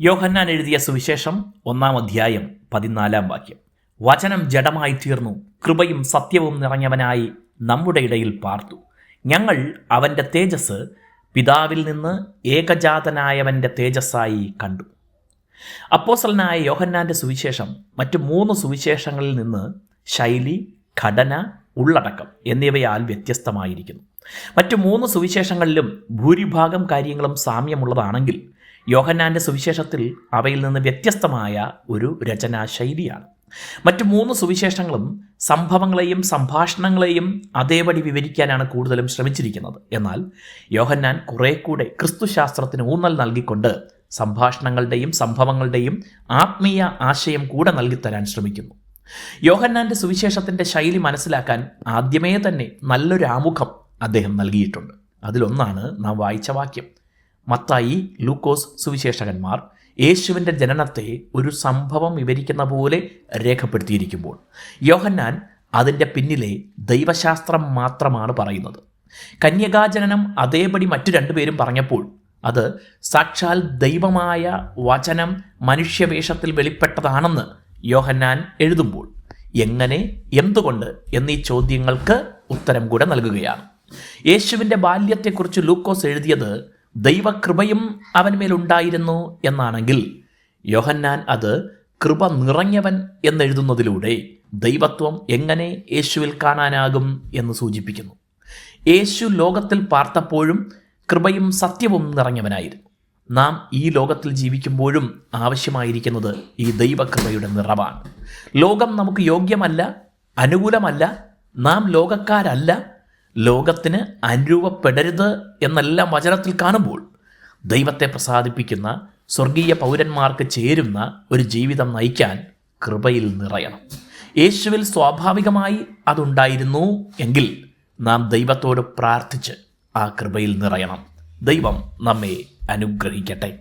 യോഹന്നാൻ എഴുതിയ സുവിശേഷം ഒന്നാം അധ്യായം പതിനാലാം വാക്യം. വചനം ജഡമായി തീർന്നു കൃപയും സത്യവും നിറഞ്ഞവനായി നമ്മുടെ ഇടയിൽ പാർത്തു. ഞങ്ങൾ അവന്റെ തേജസ് പിതാവിൽ നിന്ന് ഏകജാതനായവന്റെ തേജസ്സായി കണ്ടു. അപ്പോസലനായ യോഹന്നാന്റെ സുവിശേഷം മറ്റ് മൂന്ന് സുവിശേഷങ്ങളിൽ നിന്ന് ശൈലി ഘടന ഉള്ളടക്കം എന്നിവയാൽ വ്യത്യസ്തമായിരിക്കുന്നു. മറ്റു മൂന്ന് സുവിശേഷങ്ങളിലും ഭൂരിഭാഗം കാര്യങ്ങളും സാമ്യമുള്ളതാണെങ്കിൽ യോഹന്നാന്റെ സുവിശേഷത്തിൽ അവയിൽ നിന്ന് വ്യത്യസ്തമായ ഒരു രചനാ ശൈലിയാണ് മറ്റു മൂന്ന് സുവിശേഷങ്ങളും സംഭവങ്ങളെയും സംഭാഷണങ്ങളെയും അതേപടി വിവരിക്കാനാണ് കൂടുതലും ശ്രമിച്ചിരിക്കുന്നത്. എന്നാൽ യോഹന്നാൻ കുറെ കൂടെ ക്രിസ്തുശാസ്ത്രത്തിന് ഊന്നൽ നൽകിക്കൊണ്ട് സംഭാഷണങ്ങളുടെയും സംഭവങ്ങളുടെയും ആത്മീയ ആശയം കൂടെ നൽകിത്തരാൻ ശ്രമിക്കുന്നു. യോഹന്നാന്റെ സുവിശേഷത്തിന്റെ ശൈലി മനസ്സിലാക്കാൻ ആദ്യമേ തന്നെ നല്ലൊരു ആമുഖം അദ്ദേഹം നൽകിയിട്ടുണ്ട്. അതിലൊന്നാണ് നാം വായിച്ച വാക്യം. മത്തായി ലൂക്കോസ് സുവിശേഷകന്മാർ യേശുവിന്റെ ജനനത്തെ ഒരു സംഭവം വിവരിക്കുന്ന പോലെ രേഖപ്പെടുത്തിയിരിക്കുമ്പോൾ യോഹന്നാൻ അതിന്റെ പിന്നിലെ ദൈവശാസ്ത്രം മാത്രമാണ് പറയുന്നത്. കന്യകാജനനം അതേപടി മറ്റു രണ്ടുപേരും പറഞ്ഞപ്പോൾ അത് സാക്ഷാൽ ദൈവമായ വചനം മനുഷ്യവേഷത്തിൽ വെളിപ്പെട്ടതാണെന്ന് യോഹന്നാൻ എഴുതുമ്പോൾ എങ്ങനെ എന്തുകൊണ്ട് എന്നീ ചോദ്യങ്ങൾക്ക് ഉത്തരം കൂടെ നൽകുകയാണ്. യേശുവിന്റെ ബാല്യത്തെക്കുറിച്ച് ലൂക്കോസ് എഴുതിയത് ദൈവകൃപയും അവന്മേലുണ്ടായിരുന്നു എന്നാണെങ്കിൽ യോഹന്നാൻ അത് കൃപ നിറഞ്ഞവൻ എന്നെഴുതുന്നതിലൂടെ ദൈവത്വം എങ്ങനെ യേശുവിൽ കാണാനാകും എന്ന് സൂചിപ്പിക്കുന്നു. യേശു ലോകത്തിൽ പാർത്തപ്പോഴും കൃപയും സത്യവും നിറഞ്ഞവനായിരുന്നു. നാം ഈ ലോകത്തിൽ ജീവിക്കുമ്പോഴും ആവശ്യമായിരിക്കുന്നത് ഈ ദൈവകൃപയുടെ നിറവാണ്. ലോകം നമുക്ക് യോഗ്യമല്ല അനുകൂലമല്ല നാം ലോകക്കാരല്ല ലോകത്തിന് അനുരൂപപ്പെടരുത് എന്നെല്ലാം വചനത്തിൽ കാണുമ്പോൾ ദൈവത്തെ പ്രസാദിപ്പിക്കുന്ന സ്വർഗീയ പൗരന്മാർക്ക് ചേരുന്ന ഒരു ജീവിതം നയിക്കാൻ കൃപയിൽ നിറയണം. യേശുവിൽ സ്വാഭാവികമായി അതുണ്ടായിരുന്നു എങ്കിൽ നാം ദൈവത്തോട് പ്രാർത്ഥിച്ച് ആ കൃപയിൽ നിറയണം. ദൈവം നമ്മെ അനുഗ്രഹിക്കട്ടെ.